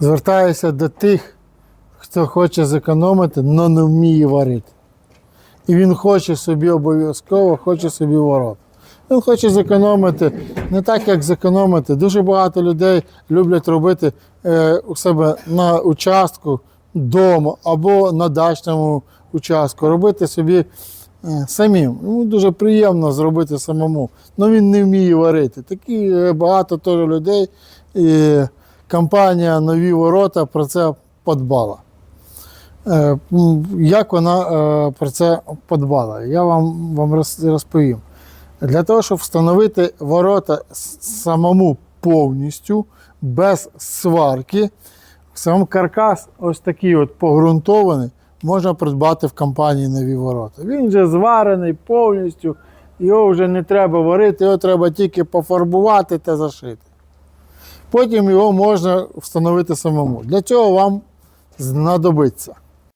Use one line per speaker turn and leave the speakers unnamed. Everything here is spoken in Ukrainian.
Звертаюся до тих, хто хоче зекономити, але не вміє варити. І він хоче собі обов'язково, хоче собі ворот. Він хоче зекономити не так, як зекономити. Дуже багато людей люблять робити е, у себе на участку вдома або на дачному участку, робити собі е, самим. Йому дуже приємно зробити самому. але він не вміє варити. Такі е, багато теж людей. І компанія Нові ворота про це подбала. Е, Як вона е, про це подбала? Я вам, вам розповім. Для того, щоб встановити ворота самому повністю, без сварки, сам каркас, ось такий от погрунтований, можна придбати в компанії нові ворота. Він вже зварений повністю, його вже не треба варити, його треба тільки пофарбувати та зашити. Потім його можна встановити самому. Для цього вам знадобиться